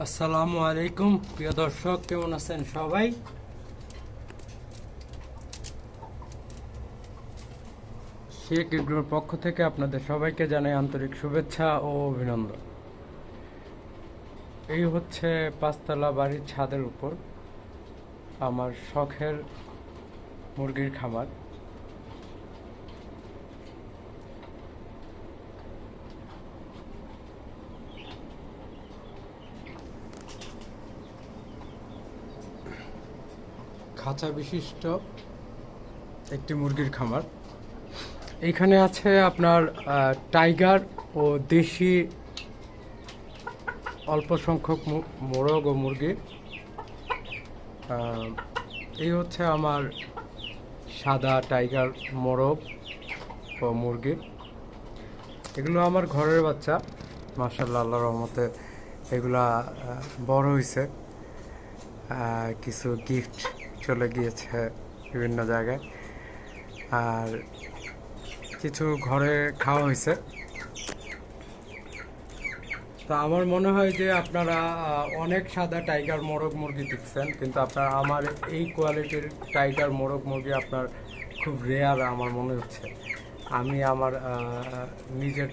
আসসালামু আলাইকুম, প্রিয় দর্শক, কেমন আছেন সবাই? শেখ এগ্রোর পক্ষ থেকে আপনাদের সবাইকে জানাই আন্তরিক শুভেচ্ছা ও অভিনন্দন। এই হচ্ছে পাঁচতলা বাড়ির ছাদের উপর আমার শখের মুরগির খামার। খাঁচা বিশিষ্ট একটি মুরগির খামার। এইখানে আছে আপনার টাইগার ও দেশি অল্প সংখ্যক মোরগ ও মুরগি। এই হচ্ছে আমার সাদা টাইগার মোরগ ও মুরগি। এগুলো আমার ঘরের বাচ্চা মার্শাল্লাহ আল্লাহ রহমতে এগুলা বড় হয়েছে কিছু গিফট চলে গিয়েছে বিভিন্ন জায়গায়। আর কিছু ঘরে খাওয়া হয়েছে। তো আমার মনে হয় যে আপনারা অনেক সাদা টাইগার মোরগ মুরগি দেখছেন, কিন্তু আপনার আমার এই কোয়ালিটির টাইগার মোরগ মুরগি আপনার খুব রেয়ার আমার মনে হচ্ছে। আমি আমার নিজের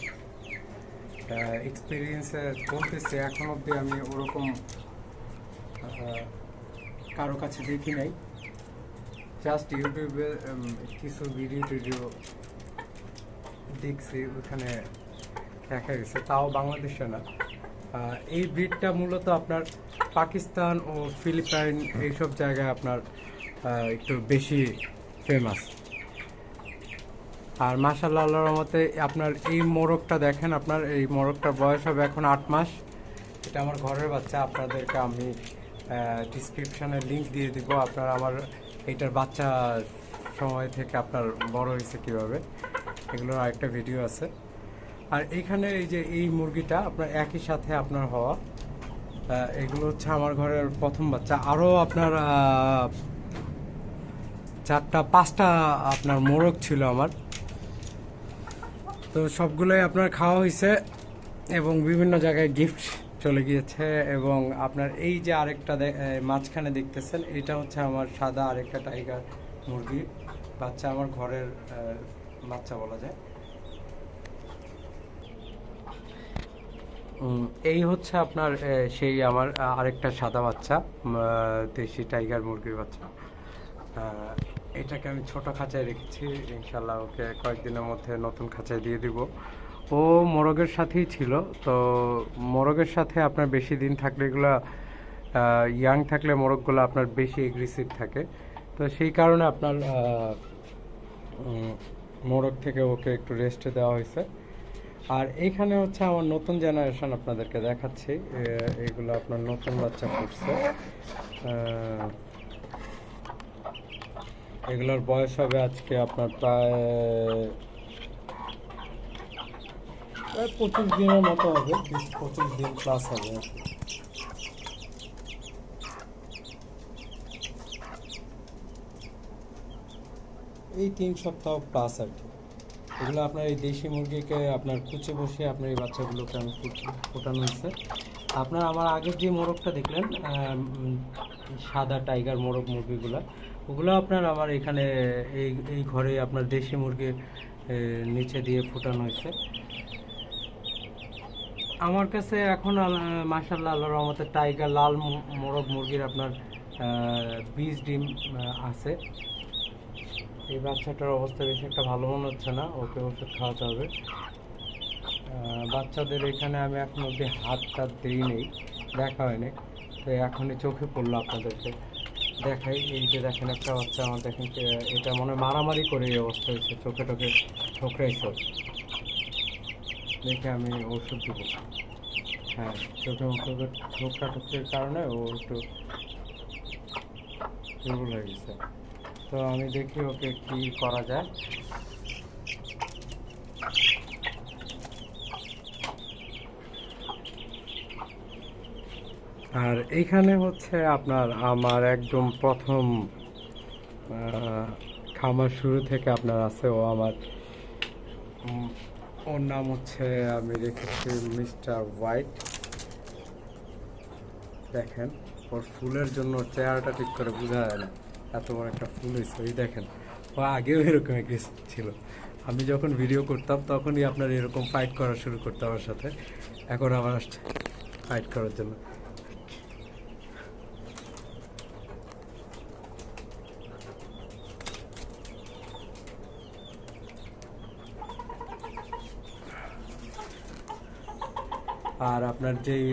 এক্সপিরিয়েন্সে বলতেছি, এখন অবধি আমি ওরকম কারও কাছে দেখি নাই। জাস্ট ইউটিউবে কিছু ভিডিও টিডিও দেখছি, ওখানে দেখা গেছে। তাও বাংলাদেশে না। এই ব্রিডটা মূলত আপনার পাকিস্তান ও ফিলিপাইন এইসব জায়গায় আপনার একটু বেশি ফেমাস আর মাশাল্লাহ আল্লাহর রহমতে আপনার এই মোরগটা দেখেন, আপনার এই মোরগটার বয়স হবে এখন আট মাস। এটা আমার ঘরের বাচ্চা, আপনাদেরকে আমি ডিসক্রিপশনে লিঙ্ক দিয়ে দিব। আপনার আমার এইটার বাচ্চা সময় থেকে আপনার বড় হয়েছে কীভাবে। এগুলোর আরেকটা ভিডিও আছে। আর এইখানে এই যে এই মুরগিটা, আপনার একই সাথে আপনার হওয়া এগুলো হচ্ছে আমার ঘরের প্রথম বাচ্চা। আরও আপনার চারটা, পাঁচটা আপনার মোরগ ছিল আমার। তো সবগুলোই আপনার খাওয়া হয়েছে এবং বিভিন্ন জায়গায় গিফট চলে গিয়েছে এবং আপনার এই যে আরেকটা মাঝখানে দেখতেছেন, এটা হচ্ছে আমার সাদা আরেকটা টাইগার মুরগি। বাচ্চা আমার ঘরের বাচ্চা বলা যায়। এই হচ্ছে আপনার সেই আমার আরেকটা সাদা বাচ্চা দেশি টাইগার মুরগির বাচ্চা। এটাকে আমি ছোট খাঁচায় রেখেছি। ইনশাল্লাহ ওকে কয়েকদিনের মধ্যে নতুন খাঁচায় দিয়ে দিব। ও মোরগের সাথেই ছিল, তো মোরগের সাথে আপনার বেশি দিন থাকলে এগুলো ইয়াং থাকলে মোরগগুলো আপনার বেশি এগ্রেসিভ থাকে। তো সেই কারণে আপনার মোরগ থেকে ওকে একটু রেস্টে দেওয়া হয়েছে। আর এইখানে হচ্ছে আমার নতুন জেনারেশন আপনাদেরকে দেখাচ্ছি এগুলো আপনার নতুন বাচ্চা করছে। এগুলোর বয়স হবে আজকে আপনার প্রায় প্রায় পঁচিশ দিনের মতো হবে পঁচিশ দিন প্লাস হবে। এই তিন সপ্তাহ প্লাস আর কি। এগুলো আপনার এই দেশি মুরগিকে আপনার কুচে বসে আপনার এই বাচ্চাগুলোকে আমি ফোটানো হয়েছে। আপনার আমার আগের যে মোরগটা দেখলেন সাদা টাইগার মোরগ মুরগিগুলো, ওগুলো আপনার আমার এখানে এই এই ঘরে আপনার দেশি মুরগির নিচে দিয়ে ফোটানো হয়েছে। আমার কাছে এখন মাসাল্লাহ আল্লাহ রহমতে টাইগার, লাল মোরগ মুরগির আপনার বীজ ডিম আছে। এই বাচ্চাটার অবস্থা বেশি একটা ভালো মনে হচ্ছে না, ওকে ওষুধ খাওয়াতে হবে। বাচ্চাদের এখানে আমি এখন অব্দি হাত টাত দিই নেই, দেখা হয়নি। তো এখনই চোখে পড়ল আপনাদেরকে দেখাই। এই যে দেখেন, একটা বাচ্চা আমার দেখেন এটা মনে মারামারি করে এই অবস্থা হয়েছে চোখে টোকে ঠোকরাইছে। দেখে আমি ওষুধ দিব। হ্যাঁ চোখে মুখে ঠোকরা ঠোকরির কারণে ও একটু দুর্বল হয়ে গেছে। তো আমি দেখি ওকে কি করা যায়। আর এইখানে হচ্ছে আপনার আমার একদম প্রথম খামার শুরু থেকে আপনার আছে ও আমার ওর নাম হচ্ছে, আমি রেখেছি মিস্টার হোয়াইট। দেখেন, ওর ফুলের জন্য চেহারাটা ঠিক করে বোঝা যায় না। এত বড় একটা ফুল হয়েছে ওই দেখেন, ও আগেও এরকম একটা ছিল। আমি যখন ভিডিও করতাম, তখনই আপনার এরকম ফাইট করা শুরু করতো আমার সাথে। এখন আবার আসছে ফাইট করার জন্য। আর আপনার যেই